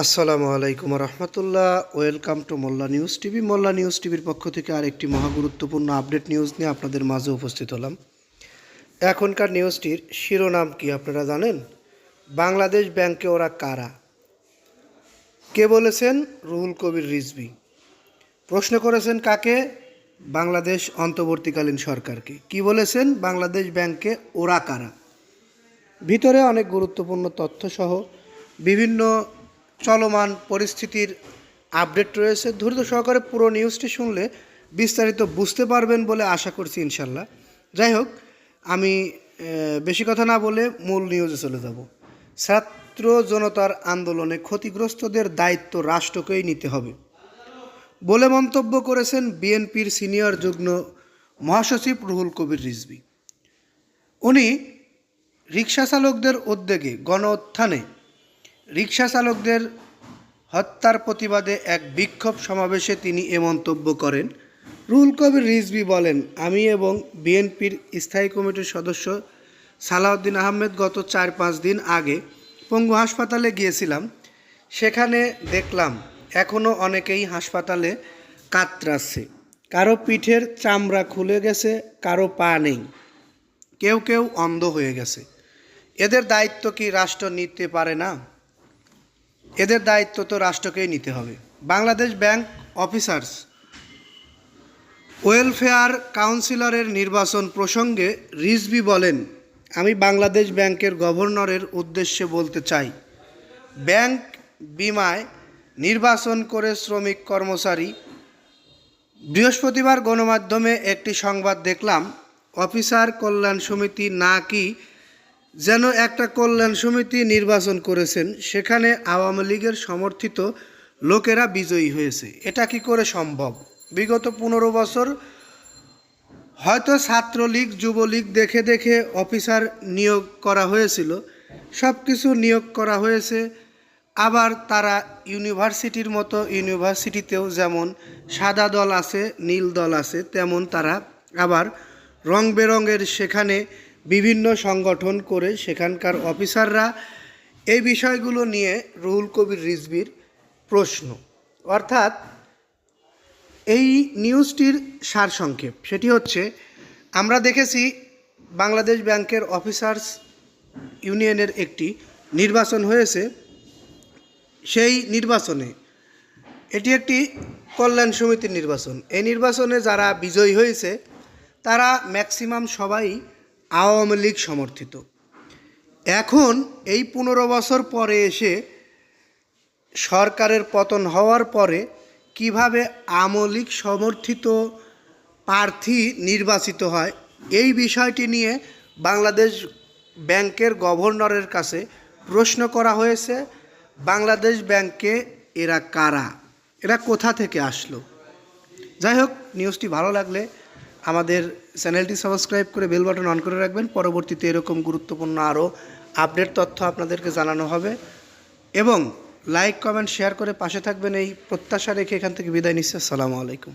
আসসালামু আলাইকুম রহমতুল্লাহ। Welcome to Molla news TV. Molla news টিভির পক্ষ থেকে আরেকটি মহা গুরুত্বপূর্ণ আপডেট নিউজ নিয়ে আপনাদের মাঝে উপস্থিত হলাম। এখনকার নিউজটির শিরোনাম কি আপনারা জানেন? বাংলাদেশ ব্যাংকে ওরা কারা? কে বলেছেন? রুহুল কবির রিজভি। প্রশ্ন করেছেন কাকে? বাংলাদেশ অন্তর্বর্তীকালীন সরকারকে। কি বলেছেন? বাংলাদেশ ব্যাংকে ওরা কারা? ভিতরে অনেক গুরুত্বপূর্ণ তথ্যসহ বিভিন্ন চলমান পরিস্থিতির আপডেট রয়েছে। ধৈর্য সহকারে পুরো নিউজটি শুনলে বিস্তারিত বুঝতে পারবেন বলে আশা করছি ইনশাল্লাহ যাই হোক, আমি বেশি কথা না বলে মূল নিউজে চলে যাব। ছাত্র জনতার আন্দোলনে ক্ষতিগ্রস্তদের দায়িত্ব রাষ্ট্রকেই নিতে হবে বলে মন্তব্য করেছেন বিএনপির সিনিয়র যুগ্ম মহাসচিব রুহুল কবির রিজভি। উনি রিক্সা চালকদের উদ্যোগে গণ রিক্সা চালকদের হত্যার প্রতিবাদে এক বিক্ষোভ সমাবেশে তিনি এ মন্তব্য করেন। রুল কবির রিজভি বলেন, আমি এবং বিএনপির স্থায়ী কমিটির সদস্য সালাউদ্দিন আহমেদ গত চার পাঁচ দিন আগে পঙ্গু হাসপাতালে গিয়েছিলাম। সেখানে দেখলাম এখনও অনেকেই হাসপাতালে কাতরাচ্ছে। কারও পিঠের চামড়া খুলে গেছে, কারও পা নেই। কেউ কেউ অন্ধ হয়ে গেছে। এদের দায়িত্ব কি রাষ্ট্র নিতে পারে না? এদের দায়িত্ব তো রাষ্ট্রকেই নিতে হবে। বাংলাদেশ ব্যাংক অফিসার্স ওয়েলফেয়ার কাউন্সিলরের নির্বাচন প্রসঙ্গে রিজভি বলেন, আমি বাংলাদেশ ব্যাংকের গভর্নরের উদ্দেশ্যে বলতে চাই, ব্যাংক বিমায় নির্বাচন করে শ্রমিক কর্মচারী। বৃহস্পতিবার গণমাধ্যমে একটি সংবাদ দেখলাম, অফিসার কল্যাণ সমিতি না কি যেন একটা কল্যাণ সমিতি নির্বাচন করেছেন, সেখানে আওয়ামী লীগের সমর্থিত লোকেরা বিজয়ী হয়েছে। এটা কি করে সম্ভব? বিগত পনেরো বছর হয়তো ছাত্রলীগ, যুবলীগ দেখে দেখে অফিসার নিয়োগ করা হয়েছিল সব কিছু নিয়োগ করা হয়েছে, আবার তারা ইউনিভার্সিটির মতো, ইউনিভার্সিটিতেও যেমন সাদা দল আছে, নীল দল আছে, তেমন তারা আবার রং বেরঙের সেখানে বিভিন্ন সংগঠন করে সেখানকার অফিসাররা এই বিষয়গুলো নিয়ে রুহুল কবির রিজবির প্রশ্ন। অর্থাৎ এই নিউজটির সারসংক্ষেপ, সেটি হচ্ছে আমরা দেখেছি বাংলাদেশ ব্যাংকের অফিসার্স ইউনিয়নের একটি নির্বাচন হয়েছে। সেই নির্বাচনে এটি একটি কল্যাণ সমিতির নির্বাচন। এই নির্বাচনে যারা বিজয়ী হয়েছে, তারা ম্যাক্সিমাম সবাই আওয়ামী লীগ সমর্থিত। এখন এই পনেরো বছর পরে এসে সরকারের পতন হওয়ার পরে কীভাবে আমলিক সমর্থিত প্রার্থী নির্বাচিত হয়, এই বিষয়টি নিয়ে বাংলাদেশ ব্যাংকের গভর্নরের কাছে প্রশ্ন করা হয়েছে, বাংলাদেশ ব্যাংকে এরা কারা? এরা কোথা থেকে আসলো? যাই হোক, নিউজটি ভালো লাগলে আমাদের চ্যানেলটি সাবস্ক্রাইব করে বেল বাটন অন করে রাখবেন। পরবর্তীতে এরকম গুরুত্বপূর্ণ আরও আপডেট তথ্য আপনাদেরকে জানানো হবে। এবং লাইক, কমেন্ট, শেয়ার করে পাশে থাকবেন এই প্রত্যাশা রেখে এখান থেকে বিদায় নিচ্ছি। আসসালামু আলাইকুম।